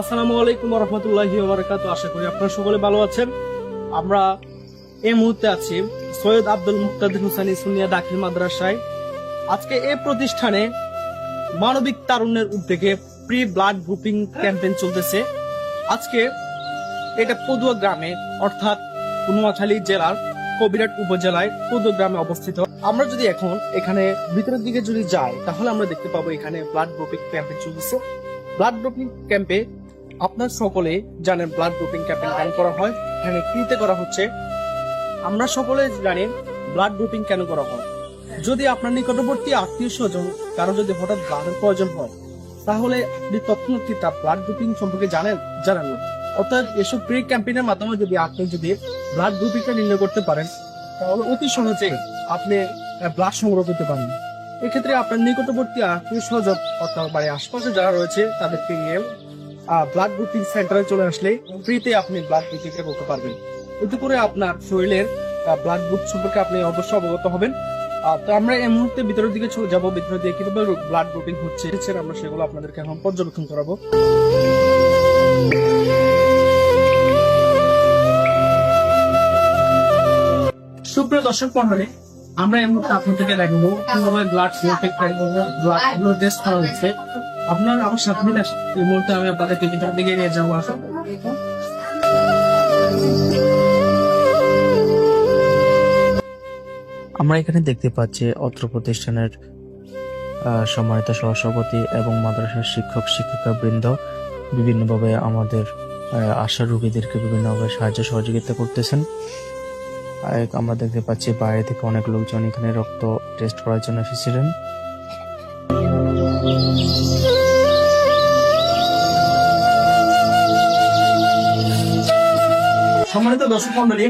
আসসালামু আলাইকুম রহমতুল্লাহি ওবরাকাত আশা করি আপনারা সকলে ভালো আছেন। আমরা এই মুহূর্তে আছি সৈয়দ আব্দুল মুক্তাদির হুসানি সুনিয়া দাখিল মাদ্রাসায়। আজকে এই প্রতিষ্ঠানে মানবিক তারুণ্যের উদ্যোগে প্রি ব্লাড গ্রুপিং ক্যাম্পেইন চলতেছে। আজকে এটা পদুয়া গ্রামে, অর্থাৎ নোয়াখালী জেলার কবিরাট উপজেলায় পদুয়া গ্রামে অবস্থিত। আমরা যদি এখন এখানে ভিতরের দিকে যদি যাই, তাহলে আমরা দেখতে পাবো এখানে ব্লাড গ্রুপিং ক্যাম্পেইন চলতেছে। ব্লাড গ্রুপিং ক্যাম্পে আপনার সকলে জানেন ব্লাড গ্রুপিং ক্যাম্পেইন কেন করা হয়? এখানে ফ্রিতে করা হচ্ছে? আমরা সকলে জানি ব্লাড গ্রুপিং কেন করা হয়। যদি আপনার নিকটবর্তী আত্মীয় স্বজন কারও যদি হঠাৎ ব্লাডের প্রয়োজন হয়, তাহলে আপনি তৎক্ষণাৎ তার ব্লাড গ্রুপিং সম্পর্কে জানেন? জানেন না। অর্থাৎ এসব প্রি ক্যাম্পেইনের মাধ্যমে যদি আপনি যদি ব্লাড গ্রুপিংটা নির্ণয় করতে পারেন, তাহলে অতি সহজে আপনি ব্লাড সংগ্রহ করতে পারেন এক্ষেত্রে আপনার নিকটবর্তী আত্মীয় স্বজন অর্থাৎ বাড়ির আশপাশে যারা রয়েছে, তাদেরকে নিয়ে ব্লাড গ্রুপিং সেন্টারে চলে আসলে ফ্রিতে আপনি ব্লাড গ্রুপিংটা করতে পারবেন। এতে করে আপনার শরীরের ব্লাড গ্রুপ সম্পর্কে আপনি অবশ্যই অবগত হবেন। তো আমরা এই মুহূর্তে ভিতরের দিকে চলে যাব। ভিতরের দিকে কীভাবে ব্লাড গ্রুপিং হচ্ছে আমরা সেগুলো আপনাদেরকে এখন পর্যবেক্ষণ করাবো। সুপ্রিয় দর্শক মন্ডলী আমরা এই মুহূর্তে আপনাদেরকে দেখাবো কীভাবে ব্লাড ব্লাড টেস্ট করা হচ্ছে। আপনার আমার সাথে মিলে এই মুহূর্তে আমি আপনাদেরকে ভিতরের দিকে নিয়ে যাব, আসুন। আমরা এখানে দেখতে পাচ্ছি অত্র প্রতিষ্ঠানের সম্মানিত সহসভাপতি এবং মাদ্রাসার শিক্ষক, শিক্ষিকা বৃন্দ বিভিন্নভাবে আমাদের আশা রোগীদেরকে বিভিন্নভাবে সাহায্য সহযোগিতা করতেছেন। আর আমরা দেখতে পাচ্ছি বাইরে থেকে অনেক লোকজন এখানে রক্ত টেস্ট করার জন্য এসেছিলেন। সম্মানিত দর্শক মন্ডলী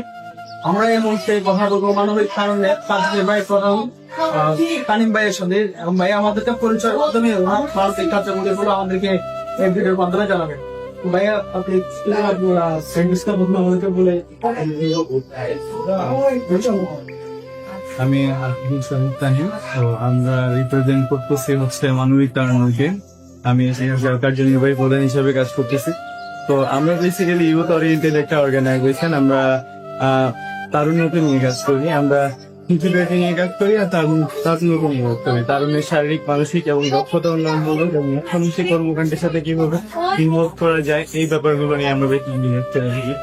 আমরা এই মুহূর্তে কথা বলব মানবিক কারণে। কাজের ভাই আহ, কানিম ভাইয়ের এবং ভাই আমাদেরকে পরিচয় মাধ্যমে মানবিক কার্যক্রমগুলো আমাদেরকে এই ভিডিওর মাধ্যমে জানাবেন। ভাইয়া আপনি সেন্টেন্সটা বলুন আমাদেরকে বলে আমি আব্দুল শহীদ তো আমরা রিপ্রেজেন্ট করতেছি হচ্ছে মানবিক তারুণ্যকে। আমি কার্যনির্বাহী প্রধান হিসেবে কাজ করতেছি। তো আমরা বেসিক্যালি ইউথ ওরিয়েন্টেড একটা অর্গানাইজেশন আমরা তারুণ্যকে নিয়ে কাজ করি। আমরা শিশুদেরকে নিয়ে কাজ করি আর তারুণ তারুণ্যকে নিয়ে করি তারুণ্যের শারীরিক, মানসিক এবং দক্ষতা উন্নয়ন হলো এবং মুখামুখি কর্মকাণ্ডের সাথে কীভাবে ইনভলভ করা যায় এই ব্যাপারগুলো নিয়ে আমরা বেশি নিয়ে থাকি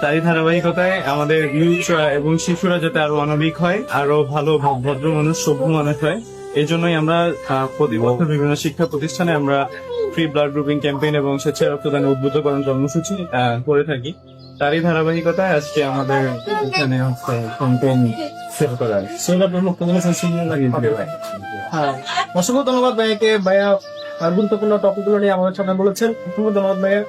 তারই ধারাবাহিকতায় আমাদের ইউথ এবং শিশুরা যাতে আরও মানবিক হয়, আরও ভালো ভদ্র মানুষ, সভ্য মানুষ হয়, এই জন্যই আমরা প্রতি বছর বিভিন্ন শিক্ষা প্রতিষ্ঠানে আমরা ফ্রি ব্লাড গ্রুপিং ক্যাম্পেইন এবং স্বেচ্ছায় রক্তদান উদ্বুদ্ধকরণ কর্মসূচি করে থাকি। তারই ধারাবাহিকতায় আজকে আমাদের এখানে হচ্ছে ক্যাম্পেইন সেল করা। সৈয়দ আব্দুল মুক্তাদির হোসেন সিনিয়র লাগিয়ে হ্যাঁ। অসংখ্য ধন্যবাদ ভাইয়াকে ভাইয়া আহ, গুরুত্বপূর্ণ টপিকগুলো নিয়ে আমাদের সামনে বলেছেন। অসংখ্য ধন্যবাদ ভাইয়া।